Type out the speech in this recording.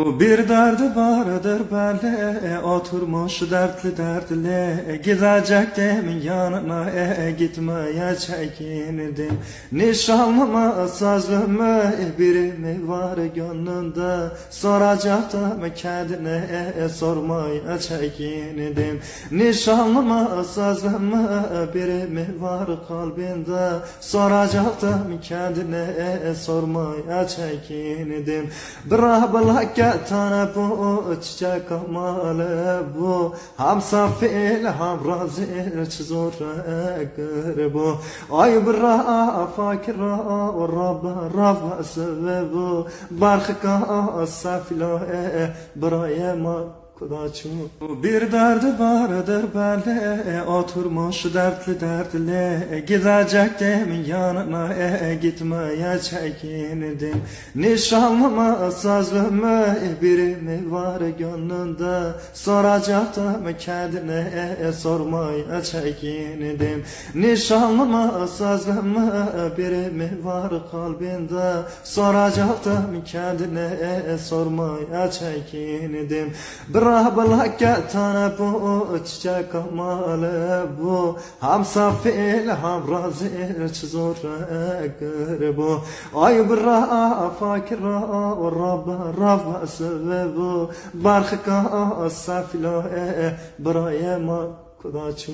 Bir derdi vardır belli Oturmuş dertli dertli. Gidecek demin yanına e, Gitmeye çekindim. Nişanlıma sözlümü Biri mi var gönlünde. Soracak da mı kendine e, Sormaya çekindim. Nişanlıma sözlümü Biri mi var kalbinde. Soracak da mı kendine e, Sormaya çekindim. Bırak bırak tane bu çiçek amalı bu. Ham safil ham razil çizor bu. Ay bıra fakira rabba rabba sebebu Barhka safilo bıra ma Kudaçu Bir derdi vardır belli Oturmuş dertli dertli. Gidecek demin yanına e, Gitmeye çekindim Nişanlıma sözlümü Biri mi var gönlünde. Soracak mı kendine e, Sormaya çekindim Nişanlıma sözlümü Biri mi var kalbinde. Soracak da mı kendine e, Sormaya çekindim Bırak bırak tane bu çiçek amalı bu. Ham safil ham razil çizor bu. Ay bırak fakira rabba rabba sebebu Barhka safilo bırak ma kudaçu